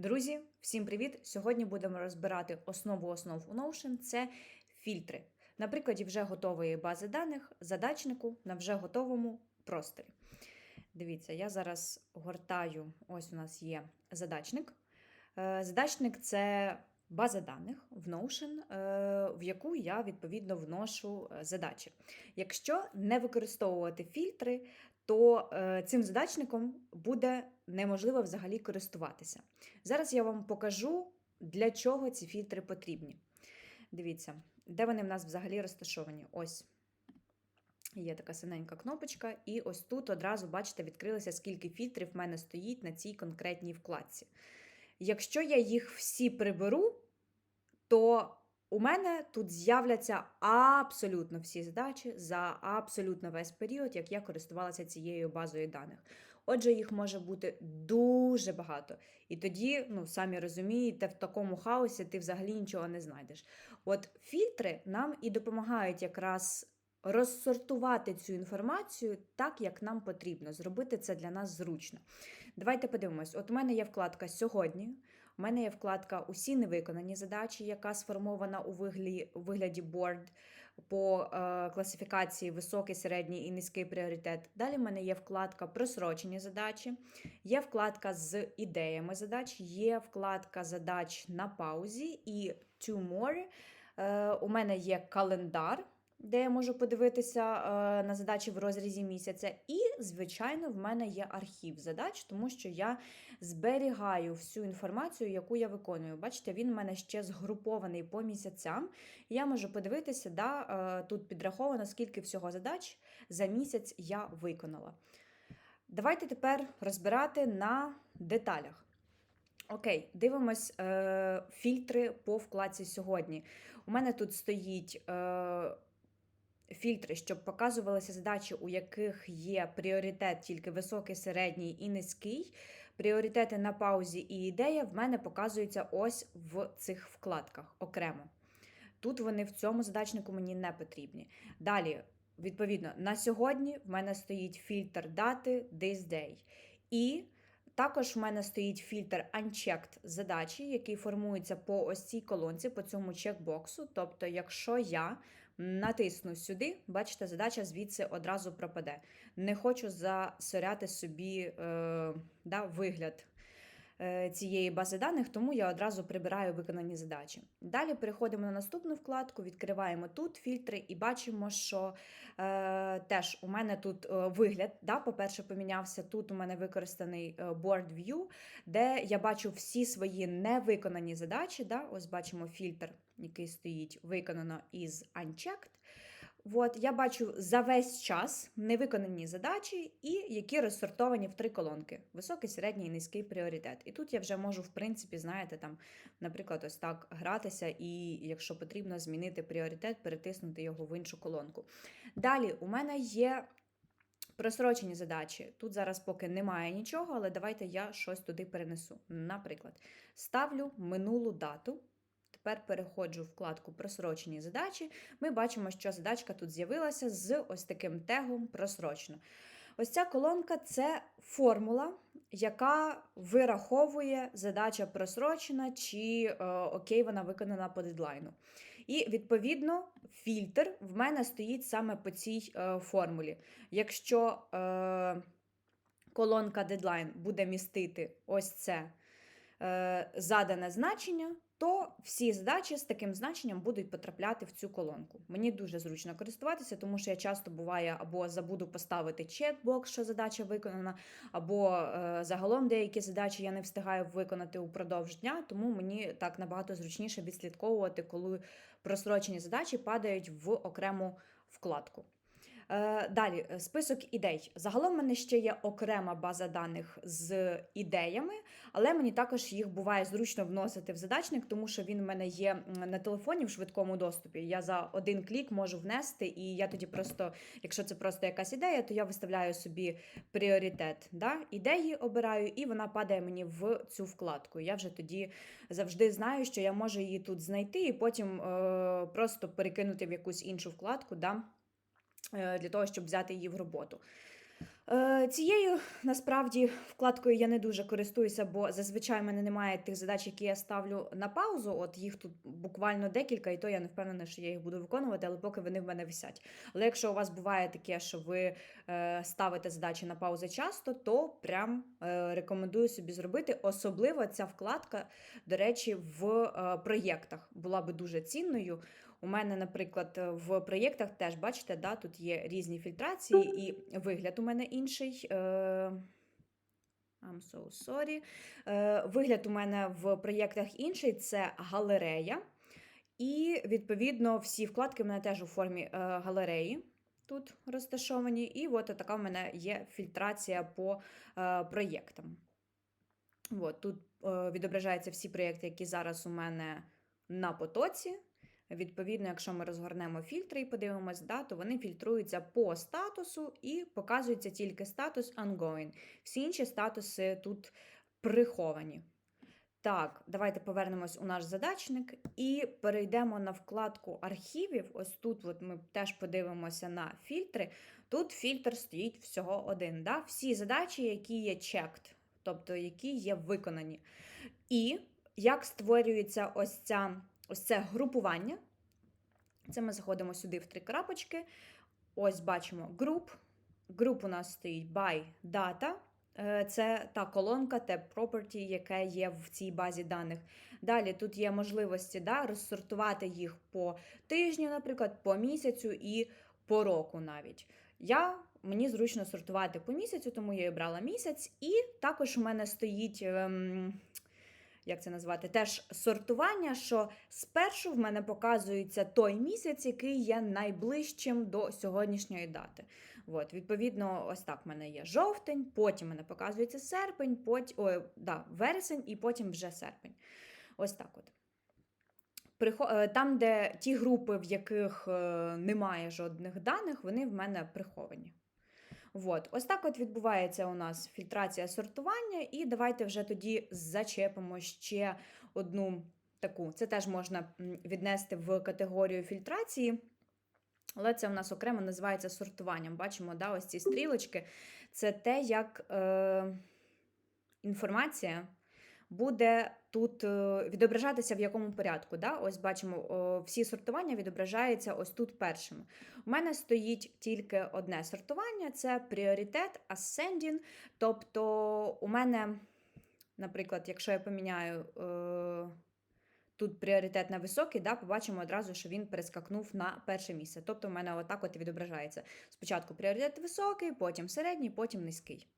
Друзі, всім привіт! Сьогодні будемо розбирати основу основ у Notion – це фільтри. На прикладі вже готової бази даних задачнику на вже готовому просторі. Дивіться, я зараз гортаю. Ось у нас є задачник. Е, Задачник це база даних в Notion, е, в яку я відповідно вношу е, задачі. Якщо не використовувати фільтри, то е, цим задачником буде неможливо взагалі користуватися. Зараз я вам покажу, для чого ці фільтри потрібні. Дивіться, де вони в нас взагалі розташовані. Ось є така синенька кнопочка, і ось тут одразу, бачите, відкрилося, скільки фільтрів в мене стоїть на цій конкретній вкладці. Якщо я їх всі приберу, то у мене тут з'являться абсолютно всі задачі за абсолютно весь період, як я користувалася цією базою даних. Отже, їх може бути дуже багато. І тоді, ну, самі розумієте, в такому хаосі ти взагалі нічого не знайдеш. От фільтри нам і допомагають якраз розсортувати цю інформацію так, як нам потрібно. Зробити це для нас зручно. Давайте подивимось: от у мене є вкладка сьогодні. У мене є вкладка Усі невиконані задачі, яка сформована у вигляді, board по е, класифікації високий, середній і низький пріоритет. Далі в мене є вкладка Просрочені задачі, є вкладка з ідеями задач, є вкладка задач на паузі і to more. Е, у мене є календар. Де я можу подивитися е, на задачі в розрізі місяця. І, звичайно, в мене є архів задач, тому що я зберігаю всю інформацію, яку я виконую. Бачите, він в мене ще згрупований по місяцям. Я можу подивитися, да, е, тут підраховано, скільки всього задач за місяць я виконала. Давайте тепер розбирати на деталях. Окей, дивимось е, фільтри по вкладці сьогодні. У мене тут стоїть. Е, Фільтри, щоб показувалися задачі, у яких є пріоритет тільки високий, середній і низький. Пріоритети на паузі і ідея в мене показуються ось в цих вкладках окремо. Тут вони в цьому задачнику мені не потрібні. Далі, відповідно, на сьогодні в мене стоїть фільтр дати this day. І також в мене стоїть фільтр Unchecked задачі, який формується по ось цій колонці, по цьому чекбоксу. Тобто, якщо я натисну сюди, бачите, задача звідси одразу пропаде. Не хочу засоряти собі е, да, вигляд цієї бази даних, тому я одразу прибираю виконані задачі. Далі переходимо на наступну вкладку, відкриваємо тут фільтри і бачимо, що е, теж у мене тут е, вигляд, да, по-перше, помінявся. Тут у мене використаний е, Board View, де я бачу всі свої невиконані задачі. Да, Ось бачимо фільтр який стоїть виконано із Unchecked. От, я бачу за весь час невиконані задачі, і які розсортовані в три колонки: високий, середній і низький пріоритет. І тут я вже можу, в принципі, знаєте, там, наприклад, ось так гратися, і якщо потрібно, змінити пріоритет, перетиснути його в іншу колонку. Далі у мене є. Просрочені задачі. Тут зараз поки немає нічого, але давайте я щось туди перенесу. Наприклад, ставлю минулу дату. Тепер переходжу в вкладку Просрочені задачі. Ми бачимо, що задачка тут з'явилася з ось таким тегом просрочено. Ось ця колонка це формула, яка вираховує задача просрочена, чи е, окей, вона виконана по дедлайну. І, відповідно, фільтр в мене стоїть саме по цій е, формулі. Якщо е, колонка дедлайн буде містити ось це задане значення, то всі задачі з таким значенням будуть потрапляти в цю колонку. Мені дуже зручно користуватися, тому що я часто буває або забуду поставити чекбокс, що задача виконана, або е, загалом деякі задачі я не встигаю виконати упродовж дня, тому мені так набагато зручніше відслідковувати, коли просрочені задачі падають в окрему вкладку. Е, Далі, е, список ідей. Загалом в мене ще є окрема база даних з ідеями, але мені також їх буває зручно вносити в задачник, тому що він в мене є на телефоні в швидкому доступі. Я за один клік можу внести, і я тоді просто, якщо це просто якась ідея, то я виставляю собі пріоритет. Да? Ідеї обираю, і вона падає мені в цю вкладку. Я вже тоді завжди знаю, що я можу її тут знайти, і потім е, просто перекинути в якусь іншу вкладку. Да? Е, для того, щоб взяти її в роботу. Е, Цією насправді вкладкою я не дуже користуюся, бо зазвичай в мене немає тих задач, які я ставлю на паузу. От їх тут буквально декілька, і то я не впевнена, що я їх буду виконувати, але поки вони в мене висять. Але якщо у вас буває таке, що ви е, ставите задачі на паузи часто, то прям рекомендую собі зробити. Особливо ця вкладка, до речі, в проєктах була би дуже цінною. У мене, наприклад, в проєктах теж бачите, да, тут є різні фільтрації, і вигляд у мене інший. Е, I'm so sorry. Е, Вигляд у мене в проєктах інший це галерея. І, відповідно, всі вкладки в мене теж у формі е, галереї тут розташовані. І от така в мене є фільтрація по проєктам. От, тут відображаються всі проєкти, які зараз у мене на потоці. Відповідно, якщо ми розгорнемо фільтри і подивимось, да, то вони фільтруються по статусу і показується тільки статус ongoing. Всі інші статуси тут приховані. Так, давайте повернемось у наш задачник і перейдемо на вкладку архівів. Ось тут от ми теж подивимося на фільтри. Тут фільтр стоїть всього один. Да? Всі задачі, які є checked, тобто які є виконані. І як створюється ось, ця, ось це групування. Це ми заходимо сюди в три крапочки. Ось бачимо group. Group у нас стоїть by data. Е, Це та колонка, те property, яке є в цій базі даних. Далі тут є можливості да, розсортувати їх по тижню, наприклад, по місяцю і по року навіть. Я, Мені зручно сортувати по місяцю, тому я обрала місяць. І також у мене стоїть. Як це назвати, теж сортування, що спершу в мене показується той місяць, який є найближчим до сьогоднішньої дати. От, відповідно, ось так в мене є жовтень, потім в мене показується серпень, потім, ой, да, вересень і потім вже серпень. Ось так от. Е, Там, де ті групи, в яких е, немає жодних даних, вони в мене приховані. От. Ось так от відбувається у нас фільтрація сортування, і давайте вже тоді зачепимо ще одну таку. Це теж можна віднести в категорію фільтрації. Але це у нас окремо називається сортуванням. Бачимо, да, ось ці стрілочки. Це те, як е, інформація буде тут е, відображатися в якому порядку. Да? Ось бачимо, всі сортування відображаються ось тут першим. У мене стоїть тільки одне сортування: це пріоритет ascending. Тобто, у мене, наприклад, якщо я поміняю. Е, Тут пріоритет на високий, да, побачимо одразу, що він перескакнув на перше місце. Тобто, в мене отак от відображається. Спочатку пріоритет високий, потім середній, потім низький.